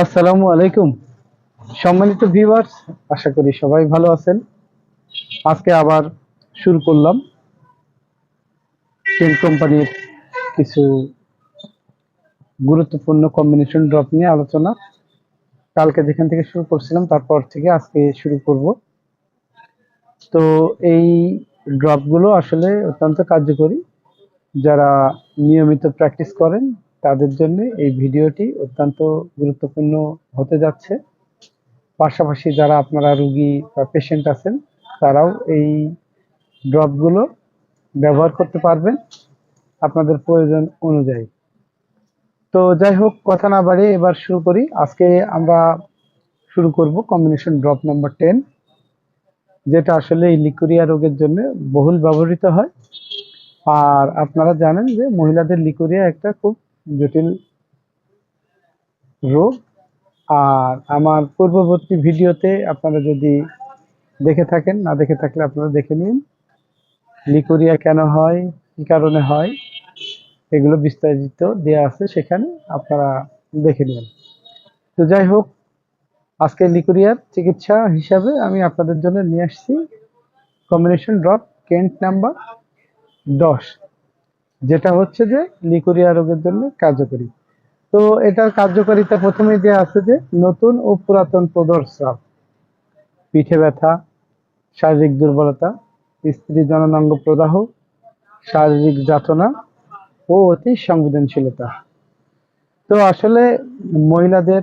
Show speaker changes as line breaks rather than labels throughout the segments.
আসসালামু আলাইকুম। সম্মানিত ভিউয়ার্স আশা করি সবাই ভালো আছেন। আজকে আবার শুরু করলাম পেন কোম্পানির কিছু গুরুত্বপূর্ণ কম্বিনেশন ড্রপ নিয়ে আলোচনা। কালকে যেখান থেকে শুরু করছিলাম, তারপর থেকে আজকে শুরু করব। তো এই ড্রপগুলো আসলে অত্যন্ত কার্যকরী। যারা নিয়মিত প্র্যাকটিস করেন তাদের জন্য এই ভিডিওটি অত্যন্ত গুরুত্বপূর্ণ হতে যাচ্ছে। পাশাপাশি যারা আপনারা রুগী বা পেশেন্ট আছেন, তারাও এই ড্রপগুলো ব্যবহার করতে পারবেন আপনাদের প্রয়োজন অনুযায়ী। তো যাই হোক, কথা না বাড়িয়ে এবার শুরু করি। আজকে আমরা শুরু করব কম্বিনেশন ড্রপ নম্বর টেন যেটা আসলে এই লিকুরিয়া রোগের জন্য বহুল ব্যবহৃত হয়। আর আপনারা জানেন যে মহিলাদের লিকুরিয়া একটা খুব জটিল রোগ। আর আমার পূর্ববর্তী ভিডিওতে আপনারা যদি দেখে থাকেন, না দেখে থাকলে আপনারা দেখে নিন, লিকুরিয়া কেন হয়, কী কারণে হয়, এগুলো বিস্তারিত দেওয়া আছে সেখানে আপনারা দেখে নিন। তো যাই হোক, আজকে লিকুরিয়ার চিকিৎসা হিসাবে আমি আপনাদের জন্য নিয়ে আসছি। কম্বিনেশন ড্রপ কেন্ট নাম্বার দশ। যেটা হচ্ছে যে লিকুরিয়া রোগের জন্য কার্যকরী। তো এটার কার্যকারিতা প্রথমেই দেওয়া আছে যে নতুন ও পুরাতন প্রদর্শক, পিঠে ব্যথা, শারীরিক দুর্বলতা, স্ত্রী জননাঙ্গ প্রদাহ, শারীরিক যাতনা ও অতি সংবেদনশীলতা। তো আসলে মহিলাদের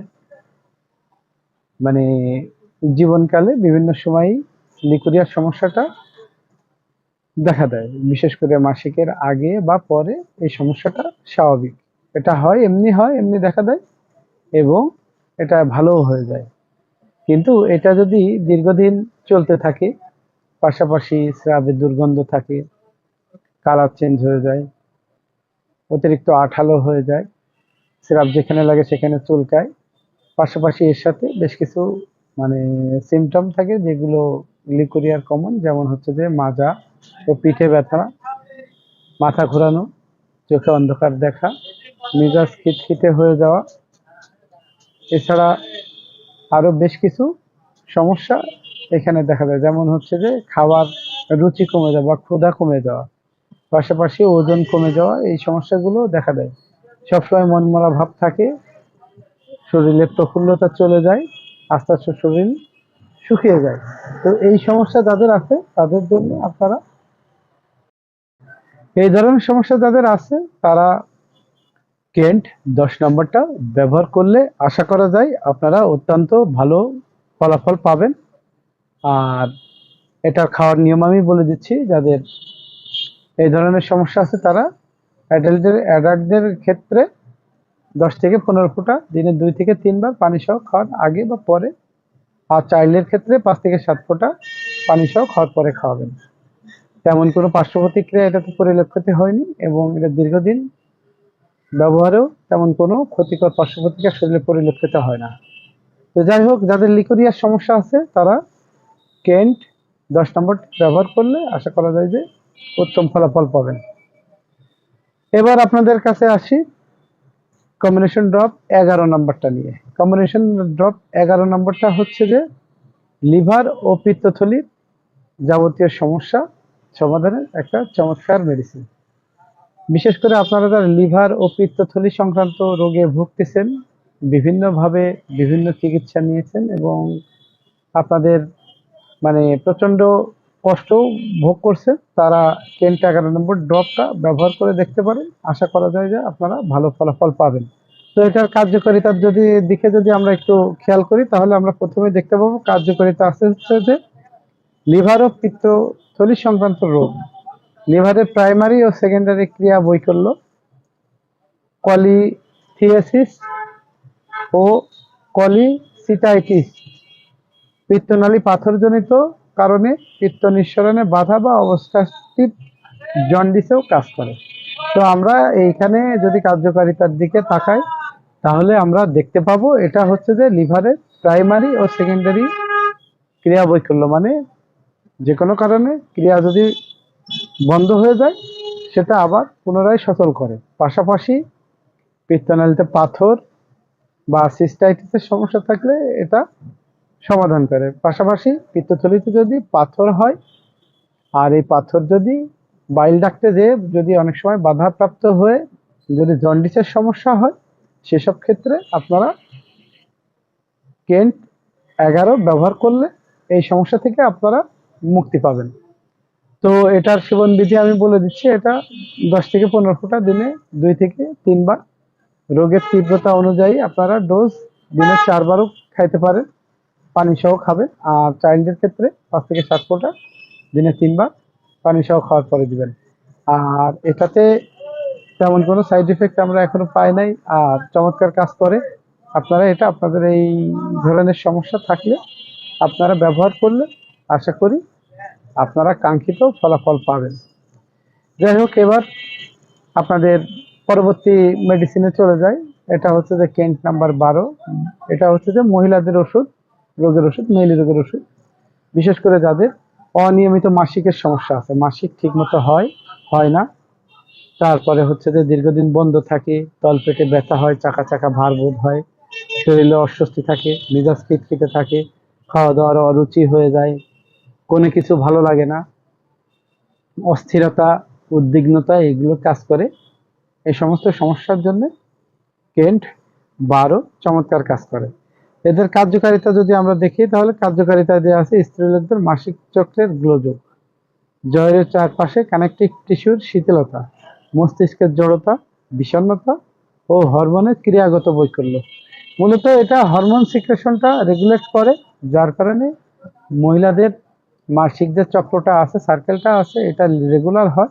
মানে জীবনকালে বিভিন্ন সময় লিকুরিয়ার সমস্যাটা দেখা দেয়, বিশেষ করে মাসিকের আগে বা পরে এই সমস্যাটা স্বাভাবিক। এটা হয়, এমনি হয়, এমনি দেখা দেয় এবং এটা ভালোও হয়ে যায়। কিন্তু এটা যদি দীর্ঘদিন চলতে থাকে, পাশাপাশি স্রাবের দুর্গন্ধ থাকে, কালার চেঞ্জ হয়ে যায়, অতিরিক্ত আঠালো হয়ে যায়, স্রাব যেখানে লাগে সেখানে চুলকায়, পাশাপাশি এর সাথে বেশ কিছু মানে সিমটম থাকে যেগুলো লিকুরিয়ার কমন যেমন হচ্ছে যে মাজা ও পিঠে ব্যথা, মাথা ঘোরানো, চোখে অন্ধকার দেখা, মেজাজ খিটখিটে হয়ে যাওয়া। এছাড়া আরও বেশ কিছু সমস্যা এখানে দেখা যায়। যেমন হচ্ছে যে খাবার রুচি কমে যাওয়া বা ক্ষুধা কমে যাওয়া। পাশাপাশি ওজন কমে যাওয়া, এই সমস্যাগুলো দেখা দেয়। সবসময় মনমরা ভাব থাকে শরীরে প্রফুল্লতা চলে যায়, আস্তে আস্তে শরীর শুকিয়ে যায়। তো এই সমস্যা যাদের আছে, তাদের জন্য আপনারা এই ধরনের সমস্যা যাদের আছে, তারা কেন্ট দশ নম্বরটা ব্যবহার করলে আশা করা যায় আপনারা অত্যন্ত ভালো ফলাফল পাবেন। আর এটা খাওয়ার নিয়ম আমি বলে দিচ্ছি, যাদের এই ধরনের সমস্যা আছে তারা অ্যাডাল্টদের অ্যাডাল্টদের ক্ষেত্রে দশ থেকে পনেরো ফুটা, দিনে দুই থেকে তিনবার পানি সহ খাওয়ার আগে বা পরে, আর চাইল্ডের ক্ষেত্রে পাঁচ থেকে সাত ফোঁটা পানি সহ খাওয়ার পরে খাওয়াবেন। তেমন কোনো পার্শ্ব প্রতিক্রিয়া এটাতে পরিলক্ষিত হয়নি এবং এটা দীর্ঘদিন ব্যবহারেও তেমন কোনো ক্ষতিকর পার্শ্ব প্রতিক্রিয়া শরীরে পরিলক্ষিত হয় না। তো যাই হোক, যাদের লিকোরিয়ার সমস্যা আছে, তারা কেন্ট দশ নম্বর ব্যবহার করলে আশা করা যায় যে উত্তম ফলাফল পাবেন। এবার আপনাদের কাছে আসি কম্বিনেশন ড্রপ এগারো নম্বরটা নিয়ে। কম্বিনেশন ড্রপ এগারো নম্বরটা হচ্ছে যে লিভার ও পিত্তথলির যাবতীয় সমস্যা সমাধানের একটা চমৎকার মেডিসিন বিশেষ করে আপনারা যারা লিভার ও পিত্তথলি সংক্রান্ত রোগে ভুগতেছেন, বিভিন্নভাবে বিভিন্ন চিকিৎসা নিয়েছেন এবং আপনাদের মানে প্রচণ্ড কষ্ট ভোগ করছে তারা কেন্ট এগারো নম্বর ড্রপটা ব্যবহার করে দেখতে পারেন। আশা করা যায় যে আপনারা ভালো ফলাফল পাবেন। তো এটার কার্যকারিতার যদি দিকে যদি আমরা একটু খেয়াল করি, তাহলে আমরা প্রথমে দেখতে পাবো কার্যকারিতা আছে যে লিভার ও পিত্তথলি সংক্রান্ত রোগ। লিভারের প্রাইমারি ও সেকেন্ডারি ক্রিয়া বৈকল্য কলিথিয়াসিস ও কলিসিটাইটিস পিত্তনালী পাথরজনিত কারণে পিত্ত নিঃসরণে বাধা বা অবস্থাস্থিত জন্ডিসেও কাজ করে। তো আমরা এইখানে যদি কার্যকারিতার দিকে তাকাই, তাহলে আমরা দেখতে পাবো, এটা হচ্ছে যে লিভারের প্রাইমারি ও সেকেন্ডারি ক্রিয়া বৈকল্য মানে যে কোনো কারণে ক্রিয়া যদি বন্ধ হয়ে যায়, সেটা আবার পুনরায় সচল করে। পাশাপাশি পিত্তনালীতে পাথর বা সিস্টাইটিসের সমস্যা থাকলে এটা সমাধান করে। পাশাপাশি পিত্তথলিতে যদি পাথর হয়, আর এই পাথর যদি বাইল ডাকতে যেয়ে যদি অনেক সময় বাধাপ্রাপ্ত হয়ে যদি জন্ডিসের সমস্যা হয়, সেসব ক্ষেত্রে আপনারা কেন্ট এগারো ব্যবহার করলে এই সমস্যা থেকে আপনারা মুক্তি পাবেন। তো এটার সেবন বিধি আমি বলে দিচ্ছি, এটা দশ থেকে পনেরো ফোঁটা দিনে দুই থেকে তিনবার। রোগের তীব্রতা অনুযায়ী আপনারা ডোজ দিনে চারবারও খাইতে পারেন পানি সহ খাবেন। আর চাইল্ডের ক্ষেত্রে পাঁচ থেকে সাত ফোঁটা দিনে তিনবার পানি সহ খাওয়ার পরে দিবেন। আর এটাতে তেমন কোনো সাইড এফেক্ট আমরা এখনও পাই নাই। আর চমৎকার কাজ করে আপনারা এটা, আপনাদের এই ধরনের সমস্যা থাকলে আপনারা ব্যবহার করলে আশা করি আপনারা কাঙ্ক্ষিত ফলাফল পাবেন। যাই হোক, এবার আপনাদের পরবর্তী মেডিসিনে চলে যায় এটা হচ্ছে যে কেন্ট নাম্বার বারো। এটা হচ্ছে যে মহিলাদের ওষুধ, রোগের ওষুধ, মেয়েলি রোগের ওষুধ। বিশেষ করে যাদের অনিয়মিত মাসিকের সমস্যা আছে, মাসিক ঠিকমতো হয় হয় না। তারপরে হচ্ছে যে দীর্ঘদিন বন্ধ থাকে তলপেটে ব্যথা হয়, চাকা চাকা ভার বোধ হয়, শরীরে অস্বস্তি থাকে, মেজাজ খিটখিটে থাকে খাওয়া দাওয়ার অরুচি হয়ে যায় কোনো কিছু ভালো লাগে না। অস্থিরতা, উদ্বিগ্নতা, এগুলো কাজ করে। এই সমস্ত সমস্যার জন্য কেন্ট বারো চমৎকার কাজ করে। এদের কার্যকারিতা যদি আমরা দেখি, তাহলে কার্যকারিতা দেওয়া আছে স্ত্রীলোকদের মাসিক চক্রের গ্লোযোগ জয়ের চারপাশে কানেকটিভ টিস্যুর শীতলতা মস্তিষ্কের জড়তা, বিষণ্ণতা ও হরমোনের ক্রিয়াগত বৈকল্য। মূলত এটা হরমোন সিক্রেশনটা রেগুলেট করে, যার কারণে মহিলাদের মাসিক যে চক্রটা আছে সার্কেলটা আছে, এটা রেগুলার হয়।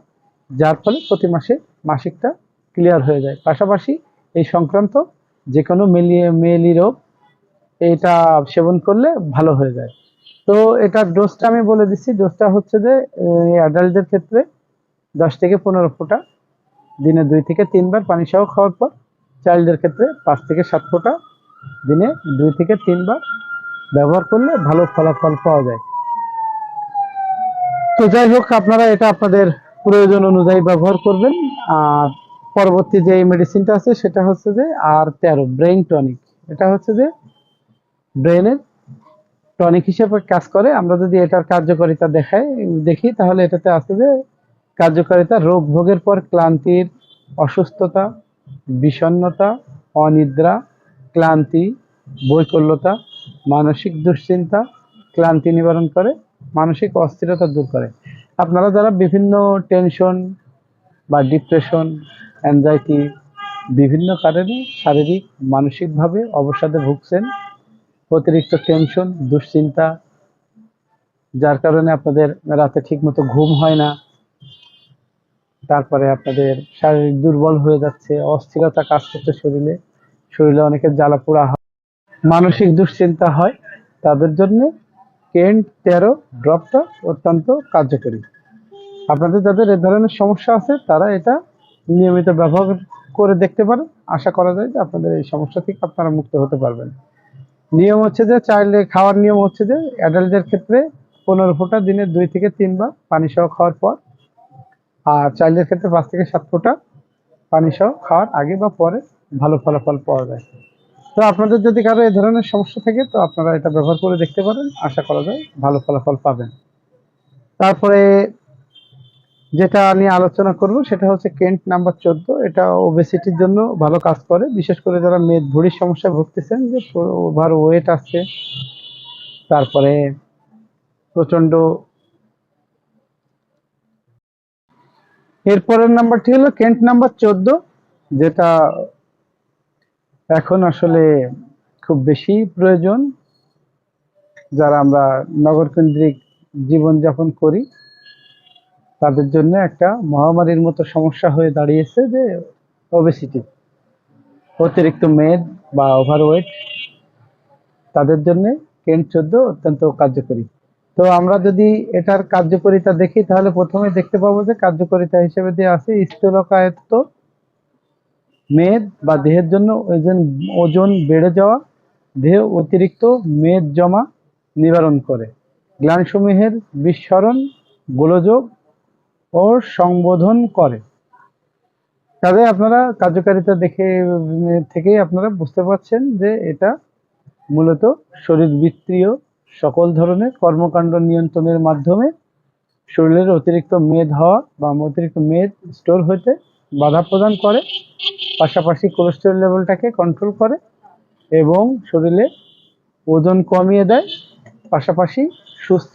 যার ফলে প্রতি মাসে মাসিকটা ক্লিয়ার হয়ে যায়। পাশাপাশি এই সংক্রান্ত যে কোনো মেলিয়ে মেয়েলি রোগ, এটা সেবন করলে ভালো হয়ে যায়। তো এটার ডোজটা আমি বলে দিচ্ছি। ডোজটা হচ্ছে যে অ্যাডাল্টদের ক্ষেত্রে দশ থেকে পনেরো ফোঁটা, দিনে দুই থেকে তিনবার পানি সহ খাওয়ার পর চাইল্ডদের ক্ষেত্রে পাঁচ থেকে সাত ফোঁটা, দিনে দুই থেকে তিনবার ব্যবহার করলে ভালো ফলাফল পাওয়া যায়। তো যাই হোক, আপনারা এটা আপনাদের প্রয়োজন অনুযায়ী ব্যবহার করবেন। আর পরবর্তী যে মেডিসিনটা আছে, সেটা হচ্ছে যে আর তেরো ব্রেইন টনিক এটা হচ্ছে যে ব্রেনের টনিক হিসেবে কাজ করে। আমরা যদি এটার কার্যকারিতা দেখাই, দেখি, তাহলে এটাতে আছে যে কার্যকারিতা রোগ ভোগের পর ক্লান্তির অসুস্থতা, বিষণ্ণতা, অনিদ্রা, ক্লান্তি, বৈকল্যতা, মানসিক দুশ্চিন্তা, ক্লান্তি নিবারণ করে। মানসিক অস্থিরতা দূর করে। আপনারা যারা বিভিন্ন টেনশন বা ডিপ্রেশন অ্যাংজাইটি বিভিন্ন কারণে শারীরিক, মানসিকভাবে অবসাদে ভুগছেন, অতিরিক্ত টেনশন দুশ্চিন্তা, যার কারণে আপনাদের রাতে ঠিকমতো ঘুম হয় না, তারপরে আপনাদের শারীরিক দুর্বল হয়ে যাচ্ছে, অস্থিরতা কাজ করছে শরীরে শরীরে অনেকের জ্বালা পোড়া হয়, মানসিক দুশ্চিন্তা হয়, তাদের জন্য কেন্ট তেরো ড্রপটা অত্যন্ত কার্যকরী। আপনাদের যাদের এ ধরনের সমস্যা আছে, তারা এটা নিয়মিত ব্যবহার করে দেখতে পারেন। আশা করা যায় যে আপনাদের এই সমস্যা থেকে আপনারা মুক্ত হতে পারবেন। নিয়ম হচ্ছে যে চাইল্ডে খাওয়ার নিয়ম হচ্ছে যে অ্যাডাল্টের ক্ষেত্রে পনেরো ফোঁটা দিনে দুই থেকে তিনবার পানি সহ খাওয়ার পর, আর চাইল্ডের ক্ষেত্রে পাঁচ থেকে সাত ফোঁটা পানি সহ খাওয়ার আগে বা পরে ভালো ফলাফল পাওয়া যায়। তো আপনাদের যদি কারও এই ধরনের সমস্যা থাকে, তো আপনারা এটা ব্যবহার করে দেখতে পারেন। আশা করা যায় ভালো ফলাফল পাবেন। তারপরে যেটা নিয়ে আলোচনা করব, সেটা হচ্ছে কেন্ট নাম্বার চোদ্দ। এটা ওবেসিটির জন্য ভালো কাজ করে। বিশেষ করে যারা মেদ ভুড়ির সমস্যায় ভুগতেছেন, যে ওভার ওয়েট আছে, তারপরে প্রচণ্ড এরপরের নাম্বারটি হলো কেন্ট নাম্বার চোদ্দ, যেটা এখন আসলে খুব বেশি প্রয়োজন যারা আমরা নগরকেন্দ্রিক জীবনযাপন করি, তাদের জন্য একটা মহামারীর মতো সমস্যা হয়ে দাঁড়িয়েছে যে ওবেসিটি অতিরিক্ত মেদ বা ওভারওয়েট তাদের জন্য কেন্ট চোদ্দ অত্যন্ত কার্যকরী। তো আমরা যদি এটার কার্যকারিতা দেখি, তাহলে প্রথমে দেখতে পাবো যে কার্যকারিতা হিসেবে দিয়ে আছে স্থূলকায়ত্ত মেদ বা দেহের জন্য ওজন ওজন বেড়ে যাওয়া, দেহে অতিরিক্ত মেদ জমা নিবারণ করে। গ্লানসমূহের বিস্মরণ গোলযোগ ও সংবোধন করে। কাজে আপনারা কার্যকারিতা দেখে, থেকেই আপনারা বুঝতে পারছেন যে এটা মূলত শরীর শরীরবৃত্তীয় সকল ধরনের কর্মকাণ্ড নিয়ন্ত্রণের মাধ্যমে শরীরের অতিরিক্ত মেদ হওয়া বা অতিরিক্ত মেদ স্টোর হতে বাধা প্রদান করে। পাশাপাশি কোলেস্টেরল লেভেলটাকে কন্ট্রোল করে এবং শরীরে ওজন কমিয়ে দেয়, পাশাপাশি সুস্থ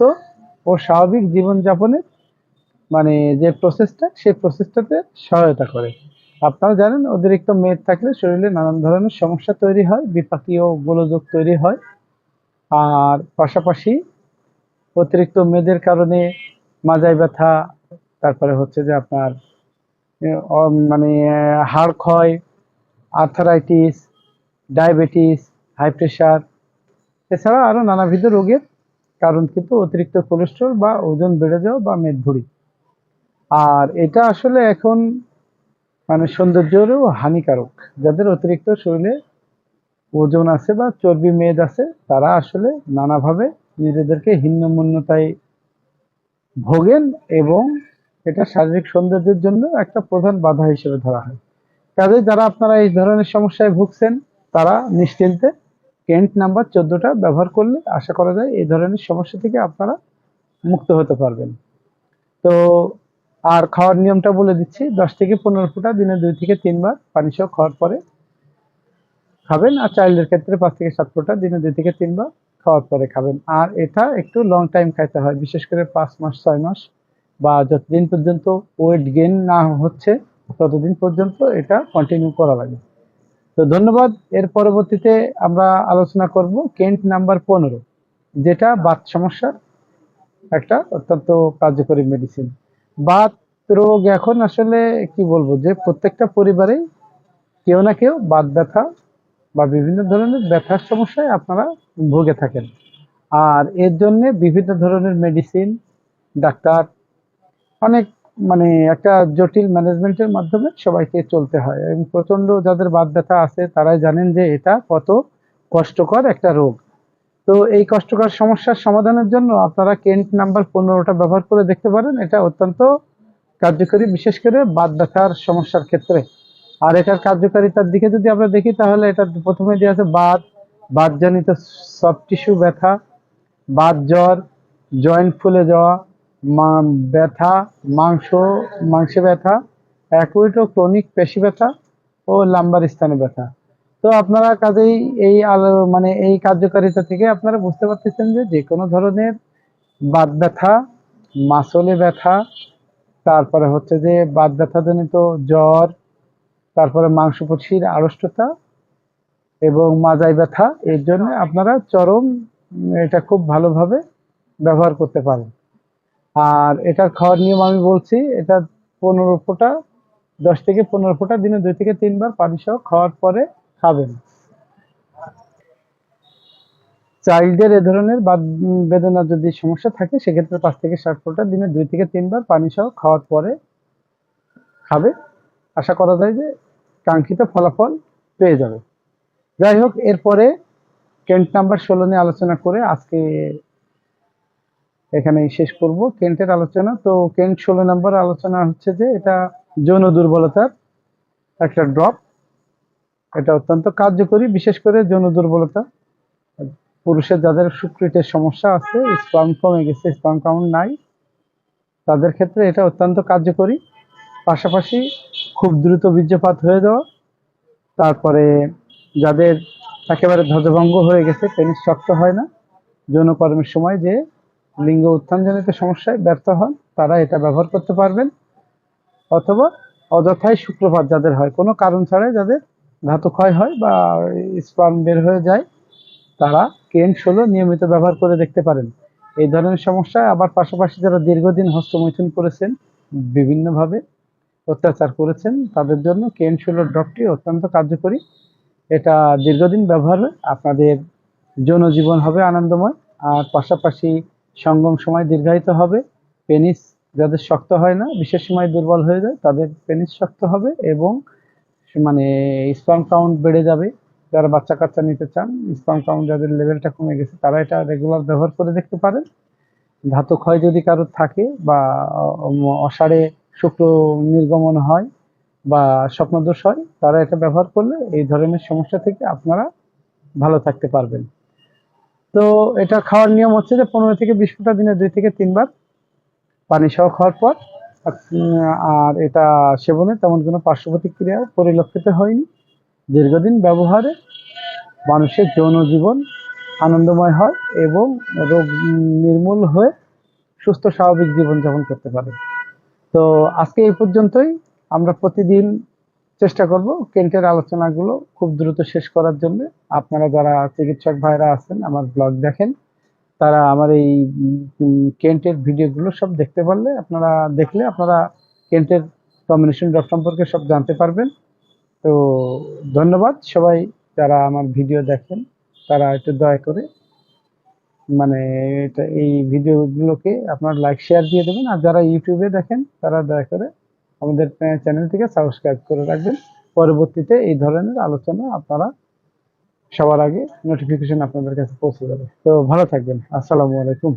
ও স্বাভাবিক জীবনযাপনের মানে যে প্রসেসটা সেই প্রসেসটাতে সহায়তা করে। আপনারা জানেন, অতিরিক্ত মেদ থাকলে শরীরে নানান ধরনের সমস্যা তৈরি হয়, বিপাকীয় গোলযোগ তৈরি হয়। আর পাশাপাশি অতিরিক্ত মেদের কারণে মাজায় ব্যথা, তারপরে হচ্ছে যে আপনার মানে হাড় ক্ষয় আর্থারাইটিস ডায়াবেটিস হাই প্রেশার এছাড়া আরও নানাবিধ রোগের কারণ কিন্তু অতিরিক্ত কোলেস্ট্রল বা ওজন বেড়ে যাওয়া বা মেদভুঁড়ি আর এটা আসলে এখন মানে সৌন্দর্যেরও হানিকারক। যাদের অতিরিক্ত শরীরে ওজন আছে বা চর্বি মেদ আছে, তারা আসলে নানাভাবে নিজেদেরকে হীনমন্যতায় ভোগেন এবং এটা শারীরিক সৌন্দর্যের জন্য একটা প্রধান বাধা হিসেবে ধরা হয়। কাজে যারা আপনারা এই ধরনের সমস্যায় ভুগছেন, তারা নিশ্চিন্তে কেন্ট নাম্বার চোদ্দটা ব্যবহার করলে আশা করা যায় এই ধরনের সমস্যা থেকে আপনারা মুক্ত হতে পারবেন। তো আর খাওয়ার নিয়মটা বলে দিচ্ছি, দশ থেকে পনেরো ফুটা দিনে দুই থেকে তিনবার পানি সহ খাওয়ার পরে খাবেন আর চাইল্ডের ক্ষেত্রে পাঁচ থেকে সাত ফুটা দিনে দুই থেকে তিনবার খাওয়ার পরে খাবেন। আর এটা একটু লং টাইম খাইতে হয়, বিশেষ করে পাঁচ মাস, ছয় মাস। বা যতদিন পর্যন্ত ওয়েট গেইন না হচ্ছে, ততদিন পর্যন্ত এটা কন্টিনিউ করা লাগে। তো ধন্যবাদ। এর পরবর্তীতে আমরা আলোচনা করব কেন্ট নাম্বার পনেরো, যেটা বাত সমস্যার একটা অত্যন্ত কার্যকরী মেডিসিন বাত রোগ এখন আসলে কি বলব, যে প্রত্যেকটা পরিবারেই কেউ না কেউ বাত ব্যথা বা বিভিন্ন ধরনের ব্যথার সমস্যায় আপনারা ভুগে থাকেন। আর এর জন্য বিভিন্ন ধরনের মেডিসিন ডাক্তার অনেক মানে একটা জটিল ম্যানেজমেন্টের মাধ্যমে সবাইকে চলতে হয় এবং প্রচণ্ড যাদের বাদ ব্যথা আছে তারাই জানেন যে এটা কত কষ্টকর একটা রোগ। তো এই কষ্টকর সমস্যার সমাধানের জন্য আপনারা কেন্ট নাম্বার পনেরোটা ব্যবহার করে দেখতে পারেন। এটা অত্যন্ত কার্যকরী, বিশেষ করে বাদ ব্যথার সমস্যার ক্ষেত্রে। আর এটার কার্যকারিতার দিকে যদি আমরা দেখি, তাহলে এটা প্রথমে দেওয়া আছে বাদ বাতজনিত সফট টিস্যু ব্যথা, বাত জ্বর, জয়েন্ট ফুলে যাওয়া মা ব্যথা, মাংস, মাংসে ব্যথা, অ্যাকুইট ও ক্রনিক, পেশি ব্যথা ও লাম্বার স্থানে ব্যথা। তো আপনারা কাজেই এই মানে এই কার্যকারিতা থেকে আপনারা বুঝতে পারতেছেন যে যে কোনো ধরনের বাত ব্যথা, মাসলে ব্যথা, তারপরে হচ্ছে যে বাত ব্যথাজনিত জ্বর, তারপরে মাংসপেশির আড়ষ্টতা এবং মাজায় ব্যথা, এর জন্য আপনারা চরম এটা খুব ভালোভাবে ব্যবহার করতে পারেন। আর এটার খাওয়ার নিয়ম আমি বলছি, এটা পনেরো ফোঁটা, দশ থেকে পনেরো ফোঁটা, দিনে দুই থেকে তিনবার পানি সহ খাওয়ার পরে খাবেন। চাইল্ডের এ ধরনের বাদ বেদনা যদি সমস্যা থাকে, সেক্ষেত্রে পাঁচ থেকে ষাট ফোঁটা, দিনে দুই থেকে তিনবার পানি সহ খাওয়ার পরে খাবে। আশা করা যায় যে কাঙ্ক্ষিত ফলাফল পেয়ে যাবে। যাই হোক, এরপরে কেন্ট নাম্বার ষোলো নিয়ে আলোচনা করে আজকে এখানে শেষ করব। কেন্টের আলোচনা, তো কেন্ট ষোলো নাম্বার আলোচনা হচ্ছে যে, এটা যৌন দুর্বলতার একটা ড্রপ এটা অত্যন্ত কার্যকরী, বিশেষ করে যৌন দুর্বলতা। পুরুষের যাদের সুক্রিটের সমস্যা আছে স্পার্ম কমে গেছে স্পার্ম কাউন্ট নাই, তাদের ক্ষেত্রে এটা অত্যন্ত কার্যকরী। পাশাপাশি খুব দ্রুত বীর্যপাত হয়ে যাওয়া, তারপরে যাদের একেবারে ধ্বজভঙ্গ হয়ে গেছে পেনিস শক্ত হয় না, যৌনকর্মের সময় যে লিঙ্গ উত্থানজনিত সমস্যায় ব্যর্থ হন, তারা এটা ব্যবহার করতে পারবেন। অথবা অযথাই শুক্রপাত যাদের হয়, কোনো কারণ ছাড়াই যাদের ধাতু ক্ষয় হয় বা স্পার্ম বের হয়ে যায়, তারা কেন ষোলো নিয়মিত ব্যবহার করে দেখতে পারেন। এই ধরনের সমস্যায় আবার পাশাপাশি যারা দীর্ঘদিন হস্তমৈথুন করেছেন, বিভিন্নভাবে অত্যাচার করেছেন, তাদের জন্য কেন ষোলো ড্রপটি অত্যন্ত কার্যকরী। এটা দীর্ঘদিন ব্যবহারে, আপনাদের যৌন জীবন হবে আনন্দময়। আর পাশাপাশি সঙ্গম সময় দীর্ঘায়িত হবে, পেনিস যাদের শক্ত হয় না, বিশেষ সময় দুর্বল হয়ে যায়, তাদের পেনিস শক্ত হবে এবং মানে স্পার্ম কাউন্ট বেড়ে যাবে। যারা বাচ্চা কাচ্চা নিতে চান স্পার্ম কাউন্ট যাদের লেভেলটা কমে গেছে, তারা এটা রেগুলার ব্যবহার করে দেখতে পারেন। ধাতু ক্ষয় যদি কারোর থাকে বা অ- অসাড়ে শুক্র নির্গমন হয় বা স্বপ্নদোষ হয়, তারা এটা ব্যবহার করলে এই ধরনের সমস্যা থেকে আপনারা ভালো থাকতে পারবেন। তো এটা খাওয়ার নিয়ম হচ্ছে যে পনেরো থেকে বিশ ফোঁটা দিনে দুই থেকে তিনবার পানি সহ খাওয়ার পর, আর এটা সেবনে তেমন কোনো পার্শ্ব প্রতিক্রিয়া পরিলক্ষিত হয়নি। দীর্ঘদিন ব্যবহারে মানুষের যৌন জীবন আনন্দময় হয় এবং রোগ নির্মূল হয়ে সুস্থ স্বাভাবিক জীবনযাপন করতে পারে। তো আজকে এই পর্যন্তই। আমরা প্রতিদিন চেষ্টা করব কেন্টের আলোচনাগুলো খুব দ্রুত শেষ করার জন্য। আপনারা যারা চিকিৎসক ভাইরা আছেন, আমার ব্লগ দেখেন, তারা আমার এই কেন্টের ভিডিওগুলো সব দেখতে পারলে আপনারা দেখলে আপনারা কেন্টের কম্বিনেশন ড্রপ সম্পর্কে সব জানতে পারবেন। তো ধন্যবাদ সবাই যারা আমার ভিডিও দেখেন, তারা একটু দয়া করে মানে এটা এই ভিডিওগুলোকে আপনার লাইক শেয়ার দিয়ে দেবেন। আর যারা ইউটিউবে দেখেন, তারা দয়া করে আমাদের চ্যানেলটিকে সাবস্ক্রাইব করে রাখবেন। পরবর্তীতে এই ধরনের আলোচনা আপনারা সবার আগে নোটিফিকেশন আপনাদের কাছে পৌঁছে যাবে। তো ভালো থাকবেন। আসসালামু আলাইকুম।